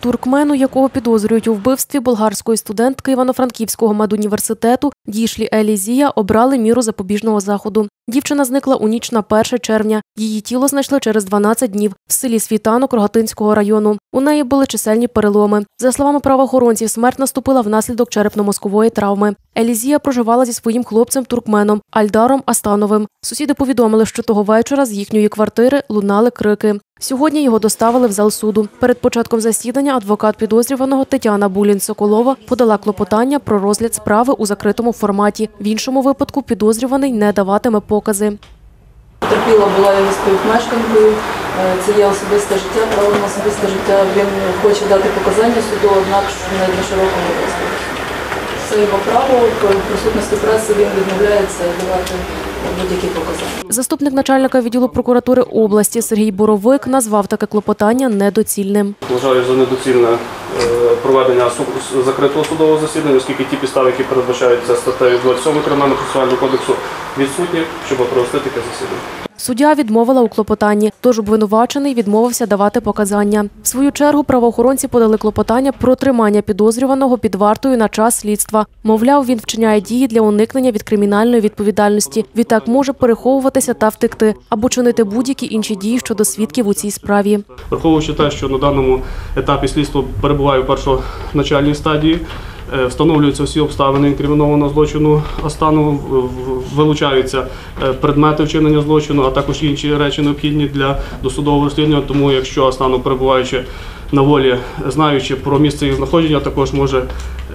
Туркмену, якого підозрюють у вбивстві болгарської студентки Івано-Франківського медуніверситету Дішлі Елізія, обрали міру запобіжного заходу. Дівчина зникла у ніч на 1 червня. Її тіло знайшли через 12 днів в селі Світанок Рогатинського району. У неї були чисельні переломи. За словами правоохоронців, смерть наступила внаслідок черепно-мозкової травми. Елізія проживала зі своїм хлопцем туркменом Альдаром Астановим. Сусіди повідомили, що того вечора з їхньої квартири лунали крики. Сьогодні його доставили в зал суду. Перед початком засідання адвокат підозрюваного Тетяна Булін Соколова подала клопотання про розгляд справи у закритому форматі. В іншому випадку підозрюваний не даватиме покази. Потерпіла була його співмешканкою. Е, Це є особисте життя, право на особисте життя. Він хоче дати показання суду, однак не на широкому розгляді. Це його право. В присутності преси він відмовляється давати будь-які показання. Заступник начальника відділу прокуратури області Сергій Боровик назвав таке клопотання недоцільним. Вважаю за недоцільне е, проведення закритого судового засідання, оскільки ті підстави, які передбачаються статтею 27 Кримінального процесуального кодексу, відсутні, щоб провести таке засідання. Суддя відмовила у клопотанні, тож обвинувачений відмовився давати показання. В свою чергу правоохоронці подали клопотання про тримання підозрюваного під вартою на час слідства. Мовляв, він вчиняє дії для уникнення від кримінальної відповідальності. Відтак може переховуватися та втекти або чинити будь-які інші дії щодо свідків у цій справі. Враховуючи те, що на даному етапі слідство перебуває в першоначальній стадії, встановлюються всі обставини інкримінованого злочину в- вилучаються е, предмети вчинення злочину, а також інші речі необхідні для досудового розслідування. Тому, якщо Астану перебуваючи на волі, знаючи про місце їх знаходження, також може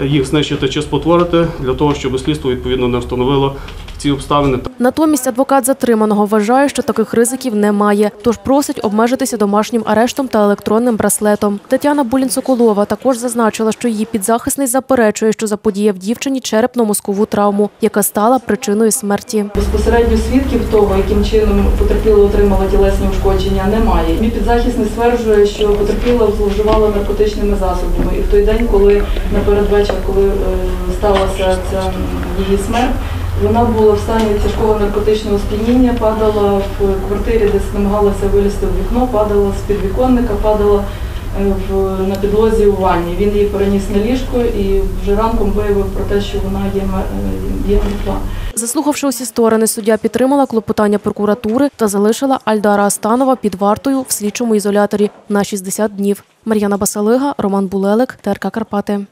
їх знищити чи спотворити для того, щоб слідство відповідно не встановило ці обставини. Натомість адвокат затриманого вважає, що таких ризиків немає, тож просить обмежитися домашнім арештом та електронним браслетом. Тетяна Булін-Соколова також зазначила, що її підзахисний заперечує, що заподіяв дівчині черепно-мозкову травму, яка стала причиною смерті. Безпосередньо свідків того, яким чином потерпіла отримала тілесні ушкодження, немає. Мій підзахисний стверджує, що потерпіла зловживала наркотичними засобами. І в той день, коли на передвечір, коли е, сталася ця її смерть, вона була в стані тяжкого наркотичного сп'яніння, падала в квартирі, десь намагалася вилізти в вікно, падала з підвіконника, падала е, в, на підлозі у ванні. Він її переніс на ліжко і вже ранком виявив про те, що вона є, е, є мертва. Заслухавши усі сторони, суддя підтримала клопотання прокуратури та залишила Альдара Астанова під вартою в слідчому ізоляторі на 60 днів. Мар'яна Басалига, Роман Булелик, ТРК Карпати.